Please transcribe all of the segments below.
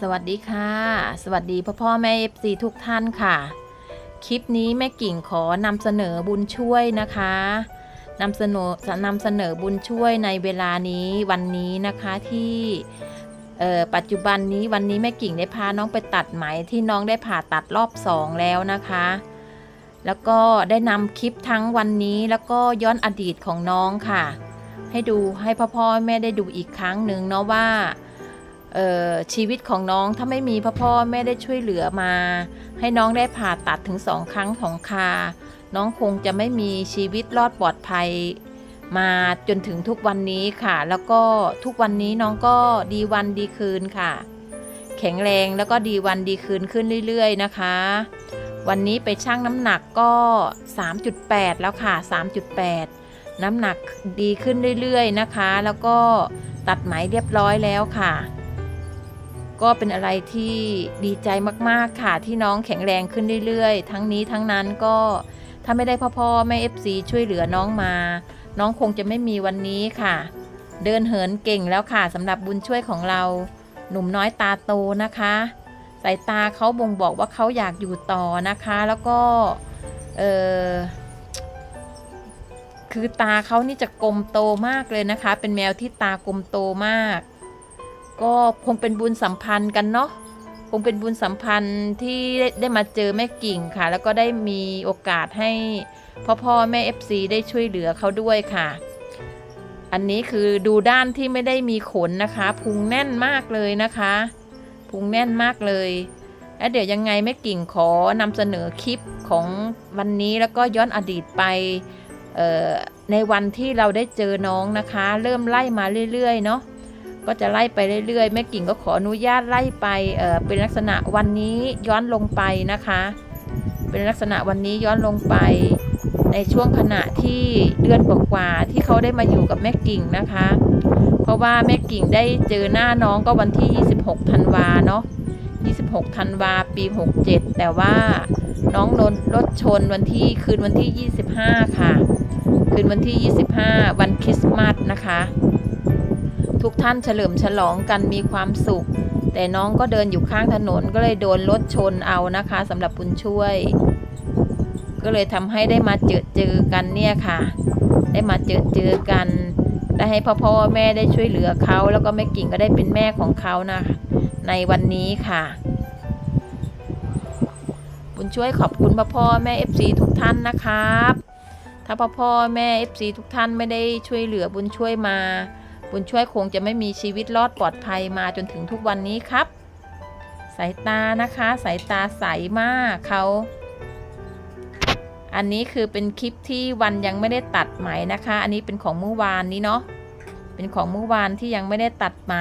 สวัสดีค่ะ สวัสดีพ่อพ่อแม่เอฟซีทุกท่านค่ะ คลิปนี้แม่กิ่งขอนำเสนอบุญช่วยนะคะนำเสนอนำเสนอบุญช่วยในเวลานี้วันนี้นะคะที่ปัจจุบันนี้วันนี้แม่กิ่งได้พาน้องไปตัดไหมที่น้องได้ผ่าตัดรอบสองแล้วนะคะ แล้วก็ได้นำคลิปทั้งวันนี้แล้วก็ย้อนอดีตของน้องค่ะ ให้ดูให้พ่อพ่อแม่ได้ดูอีกครั้งหนึ่งเนาะว่า ชีวิตของน้องถ้าไม่มีพ่อพ่อแม่ได้ช่วยเหลือมา ให้น้องได้ผ่าตัดถึงสองครั้งของคา น้องคงจะไม่มีชีวิตรอดปลอดภัย มาจนถึงทุกวันนี้ค่ะ แล้วก็ทุกวันนี้น้องก็ดีวันดีคืนค่ะ แข็งแรงแล้วก็ดีวันดีคืนขึ้นเรื่อย ๆ นะคะ วันนี้ไปชั่งน้ำหนักก็ 3.8 แล้วค่ะ 3.8 น้ำหนักดีขึ้นเรื่อย ๆ นะคะ แล้วก็ตัดไหมเรียบร้อยแล้วค่ะ ก็เป็นอะไรที่ดีใจมากๆค่ะ ที่น้องแข็งแรงขึ้นเรื่อยๆ ทั้งนี้ทั้งนั้นก็ถ้าไม่ได้พ่อพ่อแม่เอฟซีช่วยเหลือน้องมา น้องคงจะไม่มีวันนี้ค่ะ เดินเหินเก่งแล้วค่ะสำหรับบุญช่วยของเรา หนุ่มน้อยตาโตนะคะสายตาเขาบ่งบอกว่าเขาอยากอยู่ต่อนะคะ แล้วก็เออคือตาเขานี่จะกลมโตมากเลยนะคะ เป็นแมวที่ตากลมโตมาก ก็คงเป็นบุญสัมพันธ์กันเนาะคงเป็นบุญสัมพันธ์ที่ได้ได้มาเจอแม่กิ่งค่ะ แล้วก็ได้มีโอกาสให้พ่อพ่อแม่ FC ได้ช่วยเหลือเขาด้วยค่ะ อันนี้คือดูด้านที่ไม่ได้มีขนนะคะพุงแน่นมากเลยนะคะพุงแน่นมากเลยแล้วเดี๋ยวยังไงแม่กิ่งขอนำเสนอคลิปของวันนี้แล้วก็ย้อนอดีตไปในวันที่เราได้เจอน้องนะคะ เริ่มไล่มาเรื่อยๆเนาะ ก็จะไล่ไปเรื่อยๆ แม่กิ่งก็ขออนุญาตไล่ไปเอ่อเป็นลักษณะวันนี้ย้อนลงไปนะคะ เป็นลักษณะวันนี้ย้อนลงไป ในช่วงขณะที่เดือนกว่าๆที่เขาได้มาอยู่กับแม่กิ่งนะคะ เพราะว่าแม่กิ่งได้เจอหน้าน้องก็วันที่ 26ธันวาเนาะ26ธันวาปี 67 แต่ว่าน้องโดนรถชนวันที่คืนวันที่ 25 ค่ะ คืนวันที่ 25 วันคริสต์มาส ทุกท่านเฉลิมฉลองกันมีความสุข แต่น้องก็เดินอยู่ข้างถนนก็เลยโดนรถชนเอานะคะสำหรับบุญช่วย ก็เลยทำให้ได้มาเจอเจอกันเนี่ยค่ะ ได้มาเจอเจอกันได้ให้พ่อพ่อแม่ได้ช่วยเหลือเขา แล้วก็แม่กิ่งก็ได้เป็นแม่ของเขานะ ในวันนี้ค่ะ บุญช่วยขอบคุณพ่อพ่อแม่ FC ทุกท่านนะครับ ถ้าพ่อพ่อแม่ FC ทุกท่านไม่ได้ช่วยเหลือบุญช่วยมา บุญช่วยคงจะไม่มีชีวิตรอดปลอดภัยมาจนถึงทุกวันนี้ครับ สายตานะคะสายตาใสมากเขาอันนี้คือเป็นคลิปที่วันยังไม่ได้ตัดไหมนะคะ อันนี้เป็นของเมื่อวานนี้เนาะเป็นของเมื่อวานที่ยังไม่ได้ตัดไหม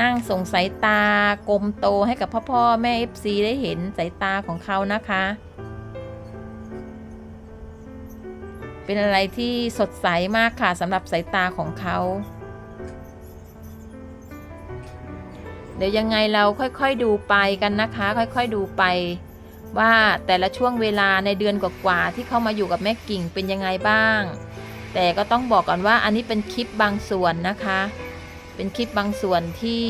นั่งส่งสายตากลมโตให้กับพ่อพ่อแม่ FC ได้เห็นสายตาของเขานะคะ เป็นอะไรที่สดใสมากค่ะสำหรับสายตาของเขา เดี๋ยวยังไงเราค่อยๆดูไปกันนะคะ ค่อยๆดูไป ว่าแต่ละช่วงเวลาในเดือนกว่าๆที่เข้ามาอยู่กับแม่กิ่งเป็นยังไงบ้าง แต่ก็ต้องบอกก่อนว่าอันนี้เป็นคลิปบางส่วนนะคะ เป็นคลิปบางส่วนที่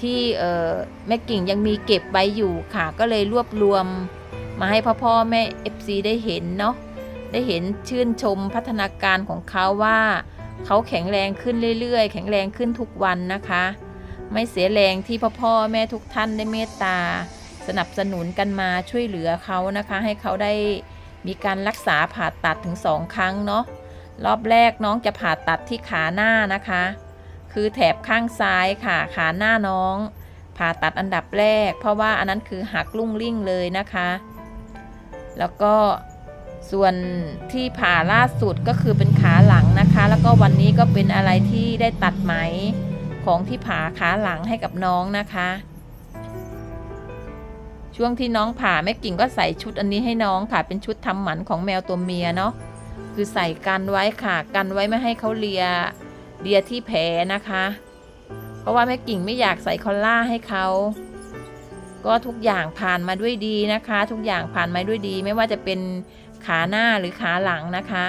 ที่เออแม่กิ่งยังมีเก็บไว้อยู่ค่ะ ก็เลยรวบรวมมาให้พ่อพ่อแม่ FC ได้เห็นเนาะ ได้เห็นชื่นชมพัฒนาการของเขาว่า เขาแข็งแรงขึ้นเรื่อยๆ แข็งแรงขึ้นทุกวันนะคะ ไม่เสียแรงที่พ่อพ่อแม่ทุกท่านได้เมตตา สนับสนุนกันมาช่วยเหลือเขานะคะ ให้เขาได้มีการรักษาผ่าตัดถึงสองครั้งเนาะรอบแรกน้องจะผ่าตัดที่ขาหน้านะคะ คือแถบข้างซ้ายค่ะขาหน้าน้อง ผ่าตัดอันดับแรก เพราะว่าอันนั้นคือหักลุ่งลิ่งเลยนะคะ แล้วก็ ส่วนที่ผ่าล่าสุดก็คือเป็นขาหลังนะคะ แล้วก็วันนี้ก็เป็นอะไรที่ได้ตัดไหมของที่ผ่าขาหลังให้กับน้องนะคะ ช่วงที่น้องผ่าแม่กิ่งก็ใส่ชุดอันนี้ให้น้องค่ะ เป็นชุดทำหมันของแมวตัวเมียเนาะคือใส่กันไว้ค่ะ กันไว้ไม่ให้เขาเลียเลียที่แผลนะคะ เพราะว่าแม่กิ่งไม่อยากใส่คอลล่าให้เขาก็ทุกอย่างผ่านมาด้วยดีนะคะ ทุกอย่างผ่านมาด้วยดี ไม่ว่าจะเป็น ขาหน้าหรือขาหลังนะคะ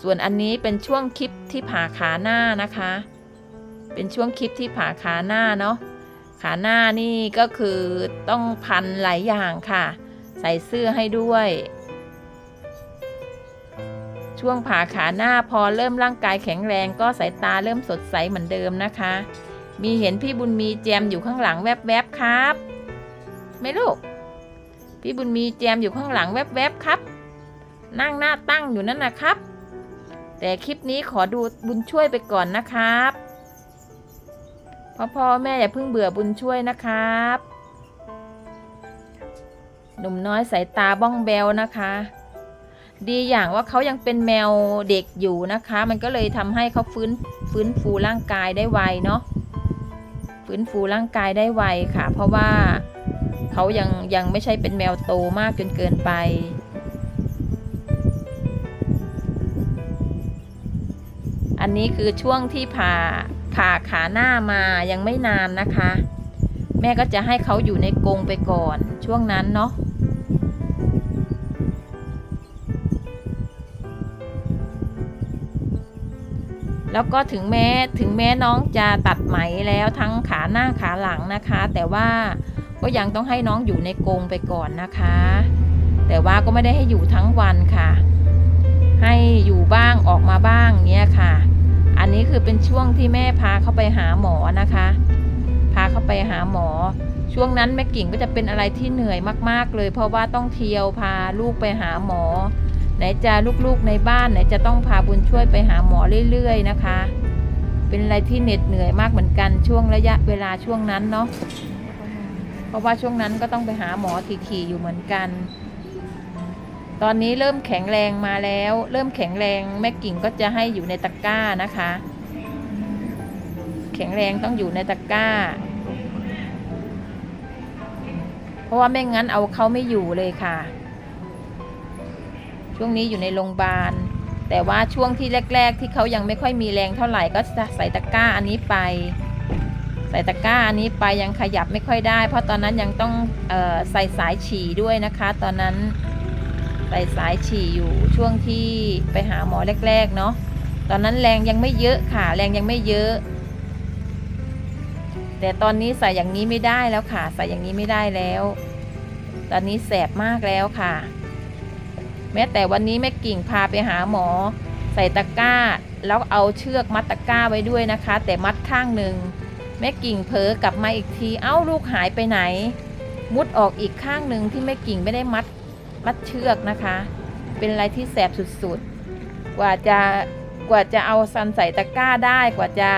ส่วนอันนี้เป็นช่วงคลิปที่ผ่าขาหน้านะคะ เป็นช่วงคลิปที่ผ่าขาหน้าเนาะขาหน้านี่ก็คือต้องพันหลายอย่างค่ะ ใส่เสื้อให้ด้วย ช่วงผ่าขาหน้าพอเริ่มร่างกายแข็งแรงก็สายตาเริ่มสดใสเหมือนเดิมนะคะ มีเห็นพี่บุญมีแจมอยู่ข้างหลังแวบๆครับ ไม่ลูก พี่บุญมีแจมอยู่ข้างหลังแวบๆครับ นั่งหน้าตั้งอยู่นั่นนะครับ แต่คลิปนี้ขอดูบุญช่วยไปก่อนนะครับพ่อพ่อแม่อย่าเพิ่งเบื่อบุญช่วยนะครับ หนุ่มน้อยสายตาบ้องแบวนะคะ ดีอย่างว่าเขายังเป็นแมวเด็กอยู่นะคะ มันก็เลยทำให้เขาฟื้นฟื้นฟูร่างกายได้ไวเนาะฟื้นฟูร่างกายได้ไวค่ะ เพราะว่าเขายังยังไม่ใช่เป็นแมวโตมากจนเกินไป อันนี้คือช่วงที่ผ่าผ่าขาหน้ามายังไม่นานนะคะ แม่ก็จะให้เขาอยู่ในกรงไปก่อน ช่วงนั้นเนาะแล้วก็ถึงแม้ถึงแม้น้องจะตัดไหมแล้วทั้งขาหน้าขาหลังนะคะ แต่ว่าก็ยังต้องให้น้องอยู่ในกรงไปก่อนนะคะ แต่ว่าก็ไม่ได้ให้อยู่ทั้งวันค่ะ ให้อยู่บ้างออกมาบ้างเนี้ยค่ะ อันนี้คือเป็นช่วงที่แม่พาเขาไปหาหมอนะคะ พาเขาไปหาหมอ ช่วงนั้นแม่กิ่งก็จะเป็นอะไรที่เหนื่อยมากๆเลย เพราะว่าต้องเที่ยวพาลูกไปหาหมอ ไหนจะลูกๆในบ้านไหนจะต้องพาบุญช่วยไปหาหมอเรื่อย ๆ นะคะ เป็นอะไรที่เหน็ดเหนื่อยมากเหมือนกันช่วงระยะเวลาช่วงนั้นเนาะเพราะว่าช่วงนั้นก็ต้องไปหาหมอถี่ๆอยู่เหมือนกัน ตอนนี้เริ่มแข็งแรงมาแล้ว เริ่มแข็งแรงแม่กิ่งก็จะให้อยู่ในตะกร้านะคะ แข็งแรงต้องอยู่ในตะกร้า เพราะว่าไม่งั้นเอาเขาไม่อยู่เลยค่ะ ช่วงนี้อยู่ในโรงพยาบาล แต่ว่าช่วงที่แรก ๆ ที่เขายังไม่ค่อยมีแรงเท่าไหร่ก็จะใส่ตะกร้าอันนี้ไป ใส่ตะกร้าอันนี้ไปยังขยับไม่ค่อยได้ เพราะตอนนั้นยังต้องออใส่สายฉี่ด้วยนะคะ ตอนนั้น ใส่สายฉี่อยู่ช่วงที่ไปหาหมอแรก ๆ เนาะตอนนั้นแรงยังไม่เยอะค่ะ แรงยังไม่เยอะ แต่ตอนนี้ใส่อย่างนี้ไม่ได้แล้วค่ะ ใส่อย่างนี้ไม่ได้แล้ว ตอนนี้แสบมากแล้วค่ะ แม้แต่วันนี้แม่กิ่งพาไปหาหมอ ใส่ตะกร้า แล้วเอาเชือกมัดตะกร้าไว้ด้วยนะคะ แต่มัดข้างหนึ่งแม่กิ่งเผลอกลับมาอีกที เอ้าลูกหายไปไหน มุดออกอีกข้างหนึ่งที่แม่กิ่งไม่ได้มัด มัดเชือกนะคะ เป็นอะไรที่แสบสุดๆ กว่าจะกว่าจะเอาซันใส่ตะกร้าได้กว่าจะ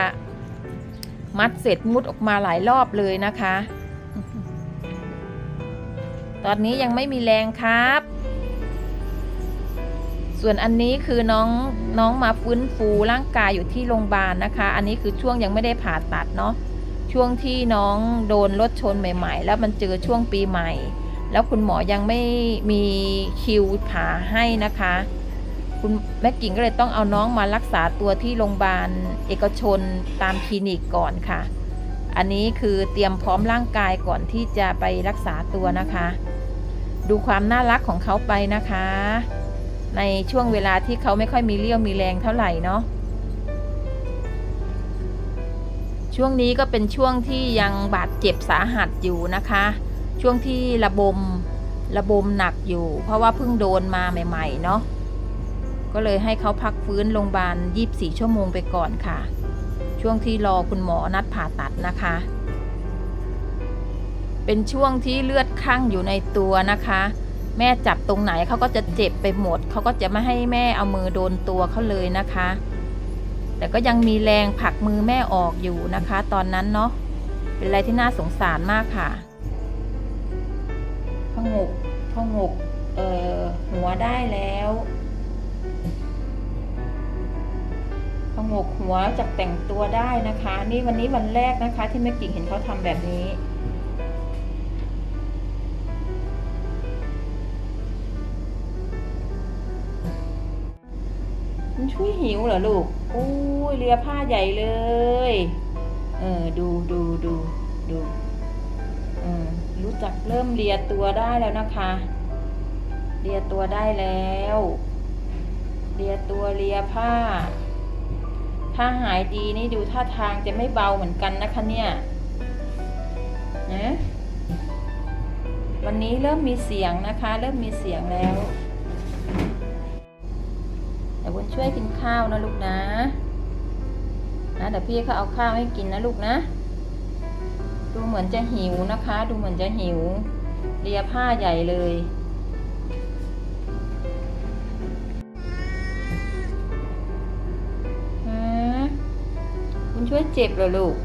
มัดเสร็จมุดออกมาหลายรอบเลยนะคะ ตอนนี้ยังไม่มีแรงครับ ส่วนอันนี้คือน้องน้องมาฟื้นฟูร่างกายอยู่ที่โรงพยาบาลนะคะ อันนี้คือช่วงยังไม่ได้ผ่าตัดเนาะ ช่วงที่น้องโดนรถชนใหม่ ๆ แล้วมันเจอช่วงปีใหม่ แล้วคุณหมอยังไม่มีคิวผ่าให้นะคะ คุณแม่กิ่งก็เลยต้องเอาน้องมารักษาตัวที่โรงพยาบาลเอกชนตามคลินิกก่อนค่ะ อันนี้คือเตรียมพร้อมร่างกายก่อนที่จะไปรักษาตัวนะคะ ดูความน่ารักของเขาไปนะคะ ในช่วงเวลาที่เขาไม่ค่อยมีเรี่ยวมีแรงเท่าไหร่เนาะช่วงนี้ก็เป็นช่วงที่ยังบาดเจ็บสาหัสอยู่นะคะ ช่วงที่ระบมระบมหนักอยู่ เพราะว่าเพิ่งโดนมาใหม่ๆเนาะก็เลยให้เขาพักฟื้นโรงพยาบาล 24 ชั่วโมงไปก่อนค่ะ ช่วงที่รอคุณหมอนัดผ่าตัดนะคะ เป็นช่วงที่เลือดข้างอยู่ในตัวนะคะ แม่จับตรงไหนเขาก็จะเจ็บไปหมด เขาก็จะไม่ให้แม่เอามือโดนตัวเขาเลยนะคะ แต่ก็ยังมีแรงผลักมือแม่ออกอยู่นะคะ ตอนนั้นเนาะ เป็นอะไรที่น่าสงสารมากค่ะ งกพงกเอ่อหัวได้แล้วพงกหัวจากแต่งตัวได้นะคะ นี่วันนี้วันแรกนะคะ ที่แม่กิ่งเห็นเขาทำแบบนี้มันช่วยหิวเหรอลูกอู้ยเลียผ้าใหญ่เลย เออ ดูดูดูดู รู้จักเริ่มเลียตัวได้แล้วนะคะ เลียตัวได้แล้ว เลียตัวเลียผ้า ถ้าหายดีนี่ดูท่าทางจะไม่เบาเหมือนกันนะคะเนี่ยนะวันนี้เริ่มมีเสียงนะคะ เริ่มมีเสียงแล้วเดี๋ยวบุญช่วยกินข้าวนะลูกนะนะเดี๋ยวพี่เขาเอาข้าวให้กินนะลูกนะ ดูเหมือนจะหิวนะคะ ดูเหมือนจะหิวเลียผ้าใหญ่เลยฮะคุณช่วยเจ็บเหรอลูก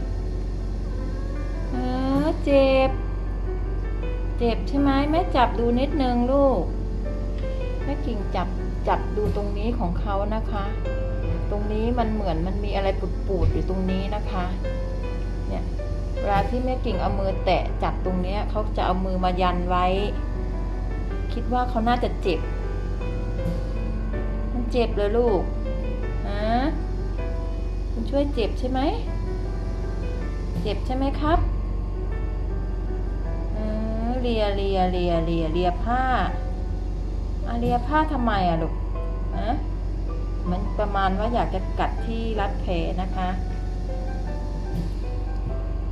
ฮะเจ็บ เจ็บใช่ไหมแม่จับดูนิดนึงลูก แม่กิ่งจับจับดูตรงนี้ของเขานะคะ ตรงนี้มันเหมือนมันมีอะไรปูดๆอยู่ตรงนี้นะคะ เนี่ย วลาที่แม่กิ่งเอามือแตะจับตรงเนี้ยเขาจะเอามือมายันไว้ คิดว่าเขาน่าจะเจ็บ มันเจ็บเลยลูกฮะคุณช่วยเจ็บใช่ไหม เจ็บใช่ไหมครับเออเลียเลียเลียเลียเลียผ้าอะเลียผ้าทำไมอะลูกฮะมันประมาณว่าอยากจะกัดที่รัดแผลนะคะ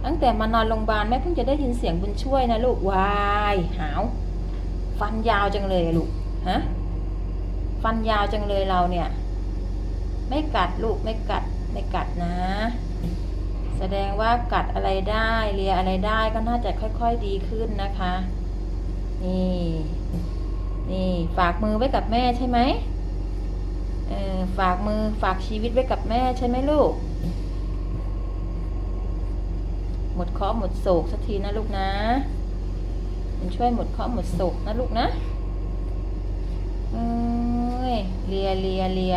ตั้งแต่มานอนโรงพยาบาลแม่เพิ่งจะได้ยินเสียงบุญช่วยนะลูกวายหาว ฟันยาวจังเลยลูกฮะฟันยาวจังเลยเราเนี่ย ไม่กัดลูกไม่กัดไม่กัดนะ แสดงว่ากัดอะไรได้เลียอะไรได้ก็น่าจะค่อยๆดีขึ้นนะคะ นี่ นี่ฝากมือไว้กับแม่ใช่ไหมเออฝากมือฝากชีวิตไว้กับแม่ใช่ไหมลูก หมดเคราะห์หมดโศกสักทีนะลูกนะมันช่วยหมดเคราะห์หมดโศกนะลูกนะเอ้ยเลียเลียเลีย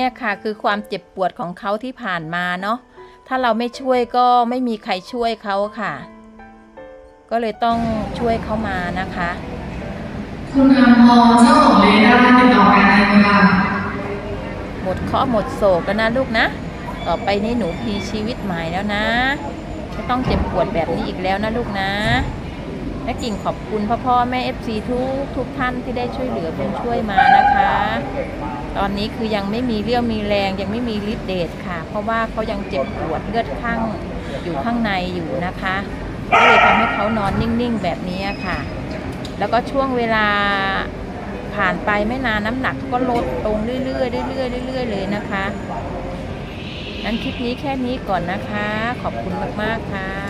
เนี่ยค่ะคือความเจ็บปวดของเขาที่ผ่านมาเนาะถ้าเราไม่ช่วยก็ไม่มีใครช่วยเขาค่ะ ก็เลยต้องช่วยเขามานะคะ คุณอำพรเจ้าของเรดาร์ติดต่อกันได้ไหมคะหมดเคราะห์หมดโศกแล้วนะลูกนะ ต่อไปนี้หนูพีชีวิตใหม่แล้วนะคไม่ต้องเจ็บปวดแบบนี้อีกแล้วนะลูกนะแม่กิ่งขอบคุณพ่อพ่อแม่เอฟซีทุกทุกท่านที่ได้ช่วยเหลือบุญช่วยมานะคะ ตอนนี้คือยังไม่มีเรี่ยวมีแรงยังไม่มีฤทธิ์เดชค่ะ เพราะว่าเขายังเจ็บปวดเลือดข้างอยู่ข้างในอยู่นะคะก็เลยทำให้เขานอนนิ่งๆแบบนี้ค่ะ แล้วก็ช่วงเวลาผ่านไปไม่นานน้ำหนักก็ลดลงเรื่อยๆเรื่อยๆเรื่อยๆเลยนะคะงั้นคลิปนี้แค่นี้ก่อนนะคะ ขอบคุณมากๆค่ะ